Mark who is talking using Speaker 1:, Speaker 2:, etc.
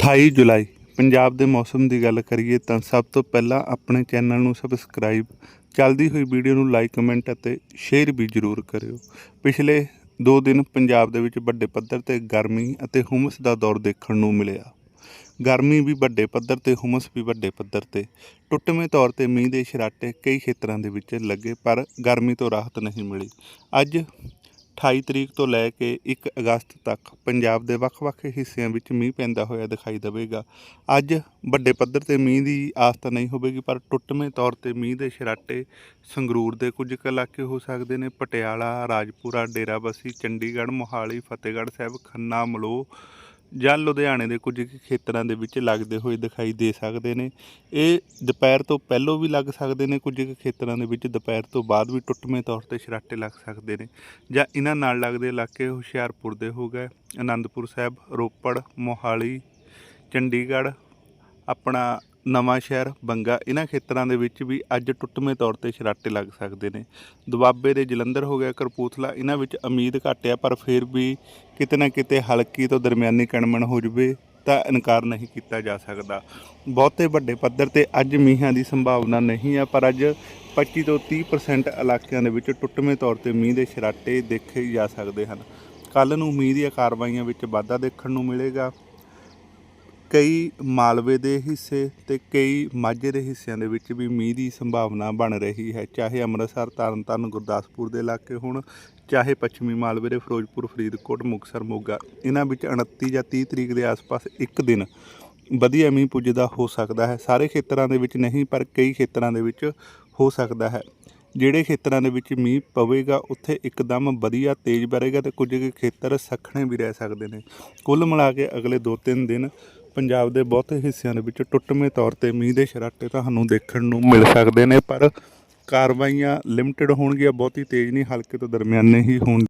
Speaker 1: 28 ਜੁਲਾਈ, ਪੰਜਾਬ ਦੇ ਮੌਸਮ ਦੀ ਗੱਲ ਕਰੀਏ ਤਾਂ ਸਭ ਤੋਂ ਪਹਿਲਾਂ ਆਪਣੇ ਚੈਨਲ ਨੂੰ ਸਬਸਕ੍ਰਾਈਬ ਚੱਲਦੀ ਹੋਈ ਵੀਡੀਓ ਨੂੰ ਲਾਈਕ ਕਮੈਂਟ ਅਤੇ ਸ਼ੇਅਰ ਵੀ ਜ਼ਰੂਰ ਕਰਿਓ। ਪਿਛਲੇ 2 ਦਿਨ ਪੰਜਾਬ ਦੇ ਵਿੱਚ ਵੱਡੇ ਪੱਧਰ ਤੇ ਗਰਮੀ ਅਤੇ ਹੁਮਸ ਦਾ ਦੌਰ ਦੇਖਣ ਨੂੰ ਮਿਲਿਆ। ਗਰਮੀ ਵੀ ਵੱਡੇ ਪੱਧਰ ਤੇ ਹੁਮਸ ਵੀ ਵੱਡੇ ਪੱਧਰ ਤੇ। ਟੁੱਟਵੇਂ ਤੌਰ ਤੇ ਮੀਂਹ ਦੇ ਛਰਾਟੇ ਕਈ ਖੇਤਰਾਂ ਦੇ ਵਿੱਚ ਲੱਗੇ, ਪਰ ਗਰਮੀ ਤੋਂ ਰਾਹਤ ਨਹੀਂ ਮਿਲੀ। ਅੱਜ 28 ਤਰੀਕ ਤੋਂ ਲੈ ਕੇ 1 ਅਗਸਤ ਤੱਕ ਪੰਜਾਬ ਦੇ ਵੱਖ-ਵੱਖ ਹਿੱਸਿਆਂ ਵਿੱਚ ਮੀਂਹ ਪੈਂਦਾ ਹੋਇਆ ਦਿਖਾਈ ਦੇਵੇਗਾ। ਅੱਜ ਵੱਡੇ ਪੱਧਰ ਤੇ ਮੀਂਹ ਦੀ ਆਸ ਤਾਂ ਨਹੀਂ ਹੋਵੇਗੀ, ਪਰ ਟੁੱਟਵੇਂ ਤੌਰ ਤੇ ਮੀਂਹ ਦੇ ਛਰਾਟੇ ਸੰਗਰੂਰ ਦੇ ਕੁਝ ਕੁ ਇਲਾਕੇ ਹੋ ਸਕਦੇ ਨੇ। ਪਟਿਆਲਾ, ਰਾਜਪੁਰਾ, ਡੇਰਾਬੱਸੀ, ਚੰਡੀਗੜ੍ਹ, ਮੋਹਾਲੀ, ਫਤਿਹਗੜ੍ਹ ਸਾਹਿਬ, ਖੰਨਾ, ਮਲੋਹ ਜਾਂ ਲੁਧਿਆਣੇ ਦੇ ਕੁਝ ਕੁ ਖੇਤਰਾਂ ਦੇ ਵਿੱਚ ਲੱਗਦੇ ਹੋਏ ਦਿਖਾਈ ਦੇ ਸਕਦੇ ਨੇ। ਇਹ ਦੁਪਹਿਰ ਤੋਂ ਪਹਿਲਾਂ ਵੀ ਲੱਗ ਸਕਦੇ ਨੇ, ਕੁਝ ਕੁ ਖੇਤਰਾਂ ਦੇ ਵਿੱਚ ਦੁਪਹਿਰ ਤੋਂ ਬਾਅਦ ਵੀ ਟੁੱਟਵੇਂ ਤੌਰ ਤੇ ਛਰਾਟੇ ਲੱਗ ਸਕਦੇ ਨੇ। ਜਾਂ ਇਹਨਾਂ ਨਾਲ ਲੱਗਦੇ ਇਲਾਕੇ ਹੁਸ਼ਿਆਰਪੁਰ ਦੇ ਹੋ ਗਏ ਆਨੰਦਪੁਰ ਸਾਹਿਬ, ਰੋਪੜ, ਮੋਹਾਲੀ, ਚੰਡੀਗੜ੍ਹ, ਆਪਣਾ ਨਵਾਂ ਸ਼ਹਿਰ, ਬੰਗਾ ਇਹਨਾਂ ਖੇਤਰਾਂ ਦੇ ਵਿੱਚ ਵੀ ਅੱਜ ਟੁੱਟਵੇਂ ਤੌਰ ਤੇ ਸਰਾਟੇ ਲੱਗ ਸਕਦੇ ਨੇ। ਦੁਆਬੇ ਦੇ ਜਲੰਧਰ ਹੋ ਗਿਆ ਕਰਪੂਥਲਾ ਇਹਨਾਂ ਵਿੱਚ ਉਮੀਦ ਘੱਟ ਆ, ਪਰ ਫਿਰ ਵੀ ਕਿਤੇ ਨਾ ਕਿਤੇ ਹਲਕੀ ਤੋਂ ਦਰਮਿਆਨੀ ਕਣਮਣ ਹੋ ਜਵੇ ਤਾਂ ਇਨਕਾਰ ਨਹੀਂ ਕੀਤਾ ਜਾ ਸਕਦਾ। ਬਹੁਤੇ ਵੱਡੇ ਪੱਧਰ ਤੇ ਅੱਜ ਮੀਂਹਾਂ ਦੀ ਸੰਭਾਵਨਾ ਨਹੀਂ ਆ, ਪਰ ਅੱਜ 25 ਤੋਂ 30% ਇਲਾਕਿਆਂ ਦੇ ਵਿੱਚ ਟੁੱਟਵੇਂ ਤੌਰ ਤੇ ਮੀਂਹ ਦੇ ਸ਼ਰਾਟੇ ਦੇਖੇ ਜਾ ਸਕਦੇ ਹਨ। ਕੱਲ ਨੂੰ ਮੀਂਹ ਦੀਆਂ ਕਾਰਵਾਈਆਂ ਵਿੱਚ ਵਾਧਾ ਦੇਖਣ ਨੂੰ ਮਿਲੇਗਾ। ਕਈ ਮਾਲਵੇ ਦੇ ਹਿੱਸੇ ਤੇ ਕਈ ਮਾਝੇ ਦੇ ਹਿੱਸਿਆਂ ਦੇ ਵਿੱਚ ਵੀ ਮੀਂਹ ਦੀ ਸੰਭਾਵਨਾ ਬਣ ਰਹੀ ਹੈ। ਚਾਹੇ ਅੰਮ੍ਰਿਤਸਰ, ਤਰਨਤਾਰਨ, ਗੁਰਦਾਸਪੁਰ ਦੇ ਇਲਾਕੇ ਹੋਣ, ਚਾਹੇ ਪੱਛਮੀ ਮਾਲਵੇ ਦੇ ਫਿਰੋਜ਼ਪੁਰ, ਫਰੀਦਕੋਟ, ਮੁਕਤਸਰ, ਮੋਗਾ, ਇਹਨਾਂ ਵਿੱਚ 29 ਜਾਂ 30 ਤਰੀਕ ਦੇ ਆਸ-ਪਾਸ ਇੱਕ ਦਿਨ ਵਧੀਆ ਮੀਂਹ ਪੁੱਜਦਾ ਹੋ ਸਕਦਾ ਹੈ। ਸਾਰੇ ਖੇਤਰਾਂ ਦੇ ਵਿੱਚ ਨਹੀਂ, ਪਰ ਕਈ ਖੇਤਰਾਂ ਦੇ ਵਿੱਚ ਹੋ ਸਕਦਾ ਹੈ। ਜਿਹੜੇ ਖੇਤਰਾਂ ਦੇ ਵਿੱਚ ਮੀਂਹ ਪਵੇਗਾ, ਉੱਥੇ ਇੱਕਦਮ ਵਧੀਆ ਤੇਜ਼ ਵਰੇਗਾ ਤੇ ਕੁਝ ਕੁ ਖੇਤਰ ਸੱਖਣੇ ਵੀ ਰਹਿ ਸਕਦੇ ਨੇ। ਕੁੱਲ ਮਿਲਾ ਕੇ ਅਗਲੇ 2-3 ਦਿਨ ਪੰਜਾਬ ਦੇ ਬਹੁਤੇ ਹਿੱਸਿਆਂ ਦੇ ਵਿੱਚ ਟੁੱਟਵੇਂ ਤੌਰ ਤੇ ਮੀਂਹ ਦੇ ਸ਼ਰਾਟੇ ਤੁਹਾਨੂੰ ਦੇਖਣ ਨੂੰ ਮਿਲ ਸਕਦੇ ਨੇ, ਪਰ ਕਾਰਵਾਈਆਂ ਲਿਮਟਿਡ ਹੋਣਗੀਆਂ, ਬਹੁਤੀ ਤੇਜ਼ ਨਹੀਂ, ਹਲਕੇ ਤੋਂ ਦਰਮਿਆਨੇ ਹੀ ਹੋਣ